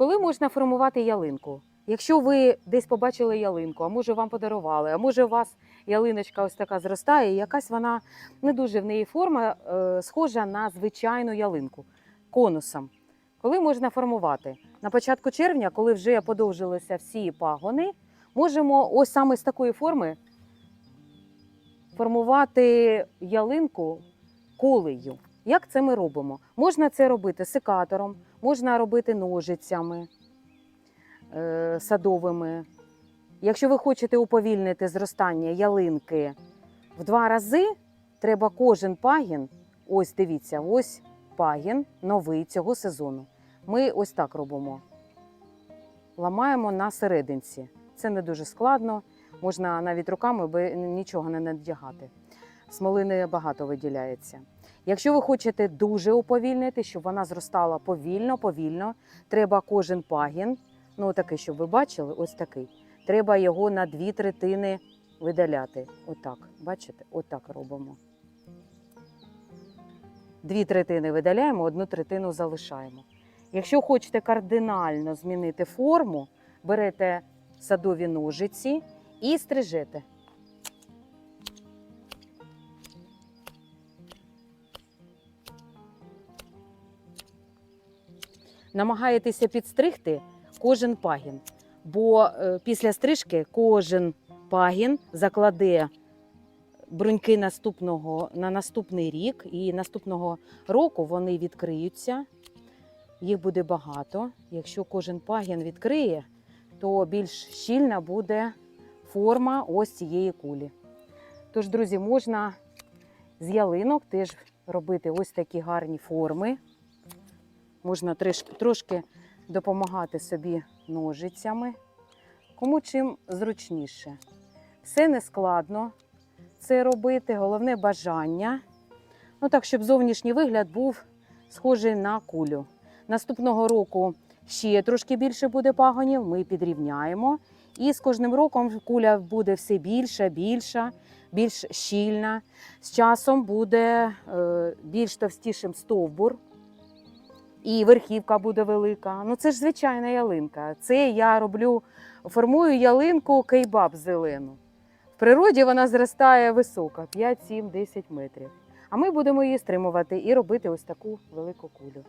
Коли можна формувати ялинку? Якщо ви десь побачили ялинку, а може вам подарували, а може у вас ялиночка ось така зростає, і якась вона не дуже в неї форма е, схожа на звичайну ялинку конусом. Коли можна формувати? На початку червня, коли вже подовжилися всі пагони, можемо ось саме з такої форми формувати ялинку колею. Як це ми робимо? Можна це робити секатором, можна робити ножицями е, садовими. Якщо ви хочете уповільнити зростання ялинки в два рази, треба кожен пагін, ось дивіться, ось пагін новий цього сезону. Ми ось так робимо. Ламаємо на серединці. Це не дуже складно, можна навіть руками нічого не надягати. Смолини багато виділяється. Якщо ви хочете дуже уповільнити, щоб вона зростала повільно, повільно, треба кожен пагін, ну такий, щоб ви бачили, ось такий. Треба його на дві третини видаляти. Отак. Бачите? Отак робимо. Дві третини видаляємо, одну третину залишаємо. Якщо хочете кардинально змінити форму, берете садові ножиці і стрижете. Намагаєтеся підстригти кожен пагін, бо е, після стрижки кожен пагін закладе бруньки наступного на наступний рік, і наступного року вони відкриються. Їх буде багато. Якщо кожен пагін відкриє, то більш щільна буде форма ось цієї кулі. Тож, друзі, можна з ялинок теж робити ось такі гарні форми. Можна трошки допомагати собі ножицями. Кому чим зручніше. Все не складно це робити, головне бажання. Ну так, щоб зовнішній вигляд був схожий на кулю. Наступного року ще трошки більше буде пагонів, ми підрівняємо. І з кожним роком куля буде все більша, більша, більш щільна. З часом буде е, більш товстішим стовбур, і верхівка буде велика. Ну це ж звичайна ялинка. Це я роблю, формую ялинку кейбаб зелену. В природі вона зростає високо, 5, 7, 10 метрів. А ми будемо її стримувати і робити ось таку велику кулю.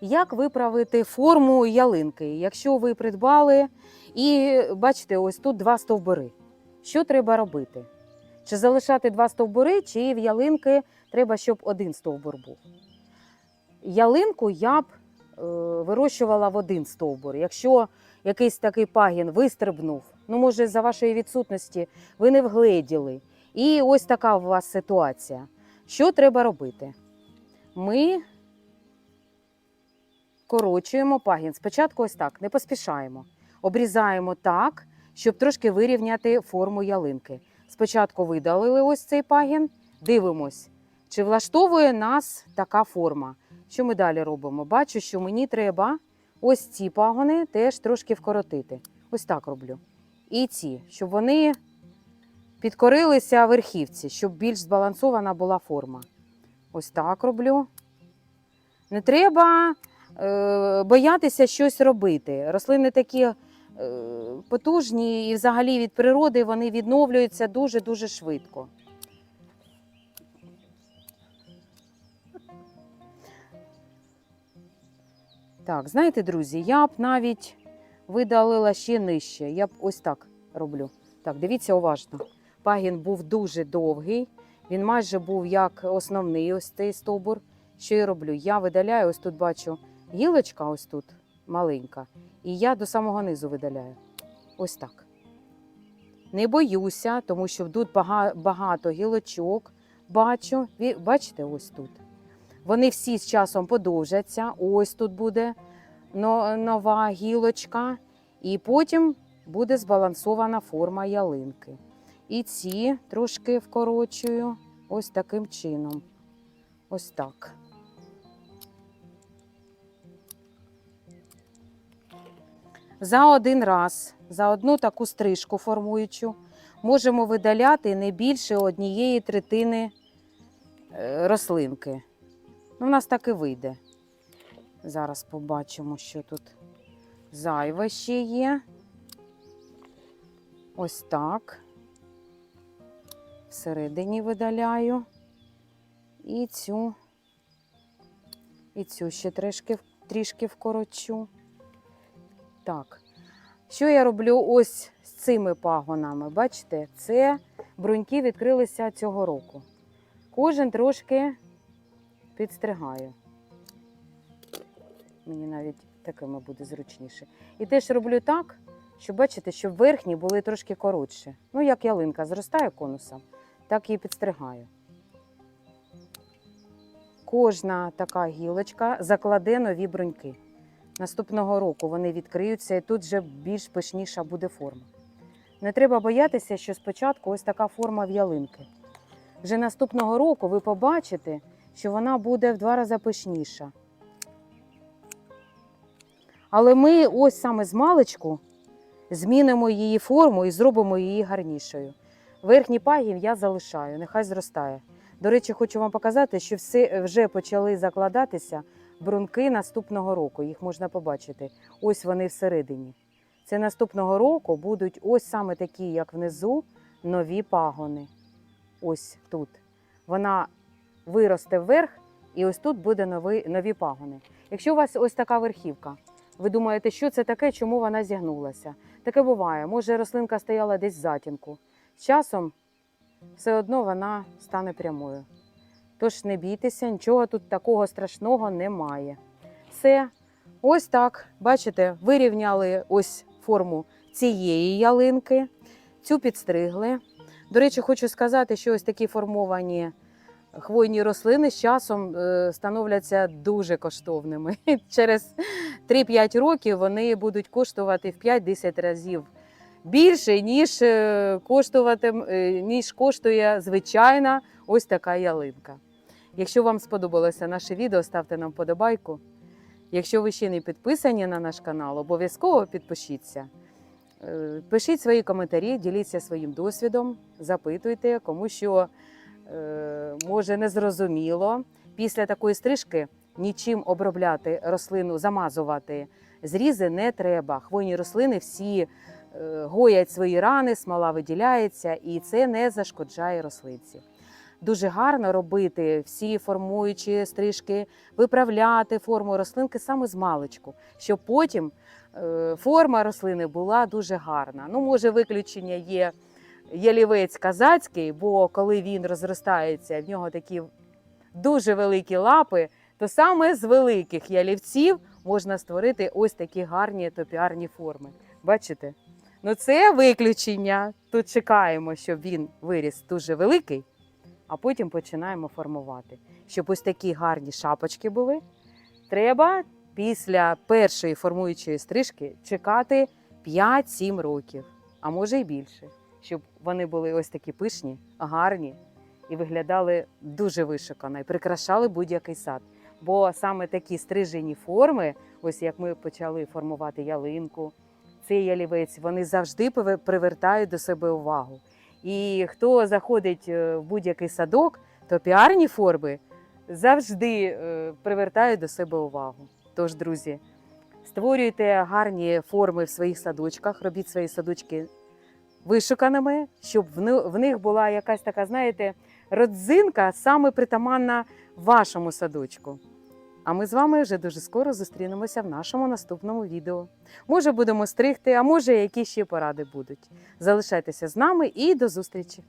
Як виправити форму ялинки? Якщо ви придбали і бачите, ось тут два стовбури. Що треба робити? Чи залишати два стовбури, чи в ялинки треба, щоб один стовбур був? Ялинку я б е, вирощувала в один стовбур. Якщо якийсь такий пагін вистрибнув, ну, може, за вашої відсутності ви не вгледіли. І ось така у вас ситуація. Що треба робити? Ми корочуємо пагін. Спочатку ось так, не поспішаємо. Обрізаємо так, щоб трошки вирівняти форму ялинки. Спочатку видалили ось цей пагін, дивимось, чи влаштовує нас така форма. Що ми далі робимо? Бачу, що мені треба ось ці пагони теж трошки вкоротити. Ось так роблю. І ці, щоб вони підкорилися верхівці, щоб більш збалансована була форма. Ось так роблю. Не треба е, боятися щось робити. Рослини такі потужні і взагалі від природи вони відновлюються дуже-дуже швидко. Так, знаєте, друзі, я б навіть видалила ще нижче. Я б ось так роблю. Так, дивіться уважно. Пагін був дуже довгий, він майже був як основний ось цей стовбур. Що я роблю? Я видаляю, ось тут бачу гілочка, ось тут маленька, і я до самого низу видаляю. Ось так. Не боюся, тому що тут багато гілочок. Бачу, бачите, ось тут. Вони всі з часом подовжаться. Ось тут буде нова гілочка, і потім буде збалансована форма ялинки. І ці трошки вкорочую ось таким чином. Ось так. За один раз, за одну таку стрижку формуючу, можемо видаляти не більше однієї третини е, рослинки. У нас так і вийде. Зараз побачимо, що тут зайве ще є. Ось так. Всередині видаляю. І цю, і цю ще трішки, трішки вкорочу. Так. Що я роблю ось з цими пагонами? Бачите, це бруньки відкрилися цього року. Кожен трошки підстригаю. Мені навіть такими буде зручніше. І теж роблю так, щоб бачите, щоб верхні були трошки коротші. Ну, як ялинка зростає конусом, так і підстригаю. Кожна така гілочка закладе нові бруньки. Наступного року вони відкриються і тут вже більш пишніша буде форма. Не треба боятися, що спочатку ось така форма в ялинки. Вже наступного року ви побачите, що вона буде в два рази пишніша. Але ми ось саме з маличку змінимо її форму і зробимо її гарнішою. Верхній пагін я залишаю, нехай зростає. До речі, хочу вам показати, що все вже почали закладатися брунки наступного року. Їх можна побачити. Ось вони всередині. Це наступного року будуть ось саме такі, як внизу, нові пагони. Ось тут. Вона виросте вверх, і ось тут буде нові, нові пагони. Якщо у вас ось така верхівка, ви думаєте, що це таке, чому вона зігнулася? Таке буває. Може, рослинка стояла десь в затінку. З часом все одно вона стане прямою. Тож не бійтеся, нічого тут такого страшного немає. Все, ось так, бачите, вирівняли ось форму цієї ялинки, цю підстригли. До речі, хочу сказати, що ось такі формовані хвойні рослини з часом е, становляться дуже коштовними. Через 3-5 років вони будуть коштувати в 5-10 разів більше, ніж, е, коштуватим, е, ніж коштує звичайна ось така ялинка. Якщо вам сподобалося наше відео, ставте нам вподобайку. Якщо ви ще не підписані на наш канал, обов'язково підпишіться. Е, Пишіть свої коментарі, діліться своїм досвідом, запитуйте, кому що е, може незрозуміло. Після такої стрижки нічим обробляти рослину, замазувати зрізи не треба. Хвойні рослини всі е, гоять свої рани, смола виділяється, і це не зашкоджає рослинці. Дуже гарно робити всі формуючі стрижки, виправляти форму рослинки саме з маличку, щоб потім е, форма рослини була дуже гарна. Ну, може, виключення є ялівець казацький, бо коли він розростається, в нього такі дуже великі лапи, то саме з великих ялівців можна створити ось такі гарні топіарні форми. Бачите? Ну, це виключення. Тут чекаємо, щоб він виріс дуже великий, а потім починаємо формувати. Щоб ось такі гарні шапочки були, треба після першої формуючої стрижки чекати 5-7 років, а може й більше, щоб вони були ось такі пишні, гарні і виглядали дуже вишукано і прикрашали будь-який сад. Бо саме такі стрижені форми, ось як ми почали формувати ялинку, цей ялівець, вони завжди привертають до себе увагу. І хто заходить е, в будь-який садок, то піарні форми завжди е, привертають до себе увагу. Тож, друзі, створюйте гарні форми в своїх садочках, робіть свої садочки вишуканими, щоб в них була якась така, знаєте, родзинка саме притаманна вашому садочку. А ми з вами вже дуже скоро зустрінемося в нашому наступному відео. Може, будемо стригти, а може, які ще поради будуть. Залишайтеся з нами і до зустрічі!